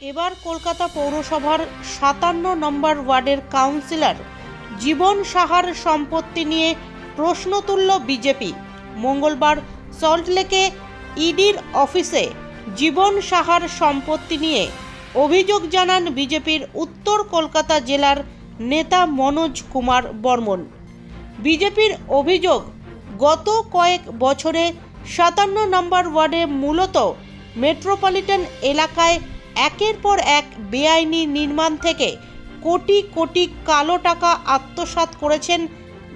এবার কলকাতা পৌরসভার সাতান্ন নম্বর ওয়ার্ডের কাউন্সিলর জীবন সাহার সম্পত্তি নিয়ে প্রশ্ন তুলল বিজেপি। মঙ্গলবার সল্টলেকে ইডির অফিসে জীবন সাহার সম্পত্তি নিয়ে অভিযোগ জানান বিজেপির উত্তর কলকাতা জেলার নেতা মনোজ কুমার বর্মন। বিজেপির অভিযোগ, গত কয়েক বছরে সাতান্ন নম্বর ওয়ার্ডে মূলত মেট্রোপলিটন এলাকায় একের পর এক বেআইনি নির্মাণ থেকে কোটি কোটি কালো টাকা আত্মসাৎ করেছেন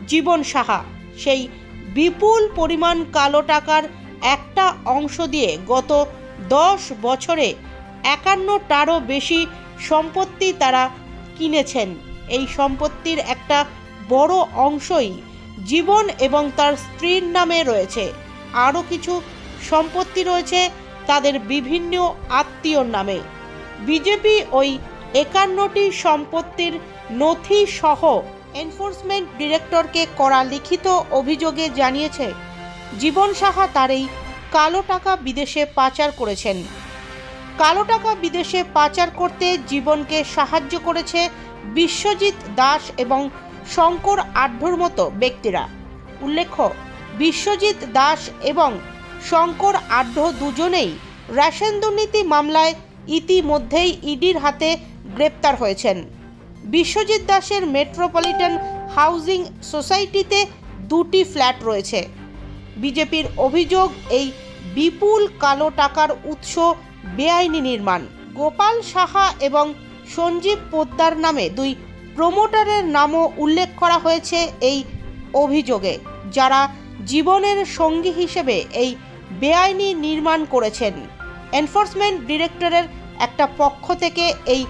জীবন সাহা। সেই বিপুল পরিমাণ কালো টাকার একটা অংশ দিয়ে গত দশ বছরে একান্নটারও বেশি সম্পত্তি তারা কিনেছেন। এই সম্পত্তির একটা বড় অংশই জীবন এবং তার স্ত্রীর নামে রয়েছে। আরও কিছু সম্পত্তি রয়েছে তাদের বিভিন্ন আত্মীয়র নামে। বিজেপি ওই একান্নটি সম্পত্তির নথি সহ এনফোর্সমেন্ট ডিরেক্টরকে করা লিখিত অভিযোগে জানিয়েছে, জীবন সাহা তার এই কালো টাকা বিদেশে পাচার করেছেন। কালো টাকা বিদেশে পাচার করতে জীবনকে সাহায্য করেছে বিশ্বজিৎ দাস এবং শঙ্কর আঢ্যর মতো ব্যক্তিরা। উল্লেখ্য, বিশ্বজিৎ দাস এবং শঙ্কর আঢ্য দুজনেই রেশন দুর্নীতি মামলায় ইতিমধ্যেই ইডির হাতে গ্রেপ্তার হয়েছেন। বিশ্বজিৎ দাসের মেট্রোপলিটন হাউজিং সোসাইটিতে দুটি ফ্ল্যাট রয়েছে। বিজেপির অভিযোগ, এই বিপুল কালো টাকার উৎস বেআইনি নির্মাণ। গোপাল সাহা এবং সঞ্জীব পোদ্দার নামে দুই প্রমোটারের নামও উল্লেখ করা হয়েছে এই অভিযোগে, যারা জীবনের সঙ্গী হিসেবে এই বেআইনি নির্মাণ করেছেন। এনফোর্সমেন্ট ডিরেক্টরের একটা পক্ষ থেকে এই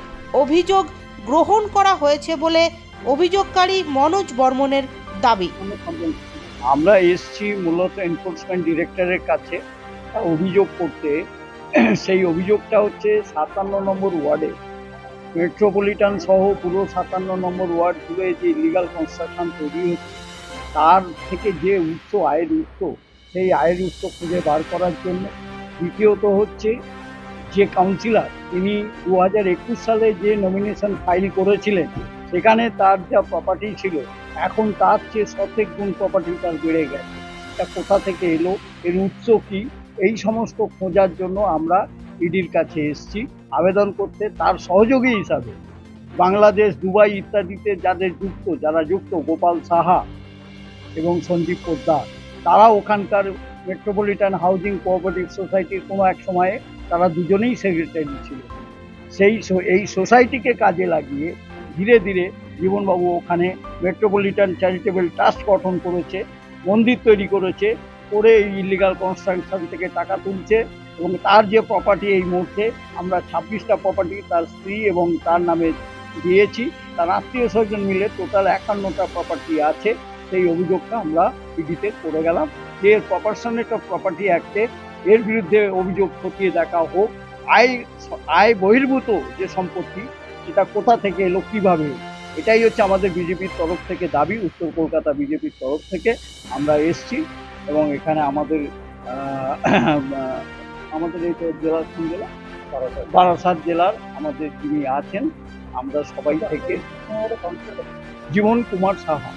অভিযোগ গ্রহণ করা হয়েছে বলে অভিযোগকারী মনোজ বর্মনের দাবি। আমরা এসছি মূলত এনফোর্সমেন্ট ডিরেক্টরের কাছে অভিযোগ করতে। সেই অভিযোগটা হচ্ছে সাতান্ন নম্বর ওয়ার্ডে। মেট্রোপলিটন সহ পুরো সাতান্ন নম্বর ওয়ার্ড জুড়ে যে ইলিগাল কনস্ট্রাকশন তৈরি হচ্ছে, তার থেকে যে উৎস আয়ের উৎস সেই আয়ের উৎস খুঁজে বার করার জন্য। দ্বিতীয়ত হচ্ছে যে কাউন্সিলর তিনি দু একুশ সালে যে নমিনেশন ফাইল করেছিলেন, সেখানে তার যা প্রপার্টি ছিল, এখন তার চেয়ে শতেক গুণ প্রপার্টি তার বেড়ে গেছে। তা কোথা থেকে এলো? এর উৎস কি? এই সমস্ত খোঁজার জন্য আমরা ইডির কাছে এসছি। আবেদন করতে তার সহযোগী হিসাবে বাংলাদেশ, দুবাই ইত্যাদিতে যাদের যুক্ত, যারা যুক্ত, গোপাল সাহা এবং সঞ্জীব পোদ্দার। তারা ওখানকার মেট্রোপলিটন হাউজিং কোঅপারেটিভ সোসাইটির কোনো এক সময়ে তারা দুজনেই সেক্রেটারি ছিল। সেই এই সোসাইটিকে কাজে লাগিয়ে ধীরে ধীরে জীবনবাবু ওখানে মেট্রোপলিটন চ্যারিটেবল ট্রাস্ট গঠন করেছে, মন্দির তৈরি করেছে, করে এই ইলিগাল কনস্ট্রাকশন থেকে টাকা তুলছে এবং তার যে প্রপার্টি এই মুহূর্তে আমরা ছাব্বিশটা প্রপার্টি তার স্ত্রী এবং তার নামে দিয়েছি। তার আত্মীয় স্বজন মিলে টোটাল একান্নটা প্রপার্টি আছে। সেই অভিযোগটা আমরা ইডিতে করে গেলাম যে এর প্রপার্শনেট অফ প্রপার্টি অ্যাক্টে এর বিরুদ্ধে অভিযোগ খতিয়ে দেখা হোক আয় আয় বহির্ভূত যে সম্পত্তি সেটা কোথা থেকে এলো কীভাবে? এটাই হচ্ছে আমাদের বিজেপির তরফ থেকে দাবি উত্তর কলকাতা বিজেপির তরফ থেকে আমরা এসছি এবং এখানে আমাদের আমাদের এই জেলার কোন জেলা? বারাসাত। জেলার আমাদের যিনি আছেন আমরা সবাই থেকে। জীবন কুমার সাহা।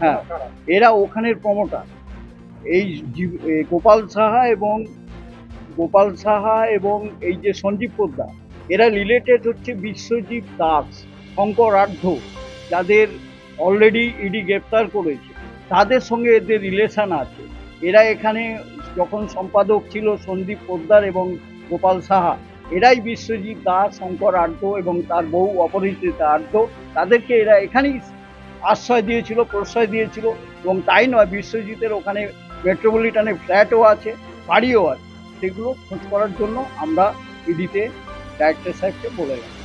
হ্যাঁ এরা ওখানের প্রমোটার এই গোপাল সাহা এবং গোপাল সাহা এবং এই যে সঞ্জীব পোদ্দার, এরা রিলেটেড হচ্ছে বিশ্বজিৎ দাস, শঙ্কর আঢ্য যাদের অলরেডি ইডি গ্রেপ্তার করেছে। তাদের সঙ্গে এদের রিলেশান আছে। এরা এখানে যখন সম্পাদক ছিল সন্দীপ পোদ্দার এবং গোপাল সাহা এরাই বিশ্বজিৎ দাস, শঙ্কর আঢ্য এবং তার বউ অপরিচিতা আঢ্য তাদেরকে এরা এখানেই আশ্রয় দিয়েছিল, প্রশ্রয় দিয়েছিল এবং তাই নয়, বিশ্বজিতের ওখানে মেট্রোপলিটনে ফ্ল্যাটও আছে, বাড়িও আছে। সেগুলো খোঁজ করার জন্য আমরা ইডিতে ডাইরেক্টর সাহেবকে বলে গেলাম।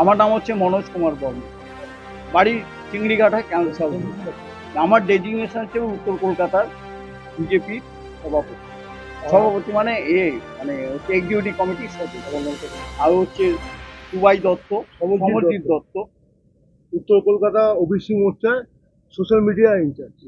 আমার নাম হচ্ছে মনোজ কুমার বর্মা বাড়ি চিংড়িঘাটা ক্যান্সার আমার ডেজিগনেশন হচ্ছে উত্তর কলকাতার বিজেপির সভাপতি। সভাপতি মানে এ মানে হচ্ছে এক্সিকিউটিভ কমিটির সদস্য আর হচ্ছে সুবাই দত্ত সমরজিৎ দত্ত। উত্তর কলকাতা ওবিসি মোর্চার সোশ্যাল মিডিয়া ইনচার্জ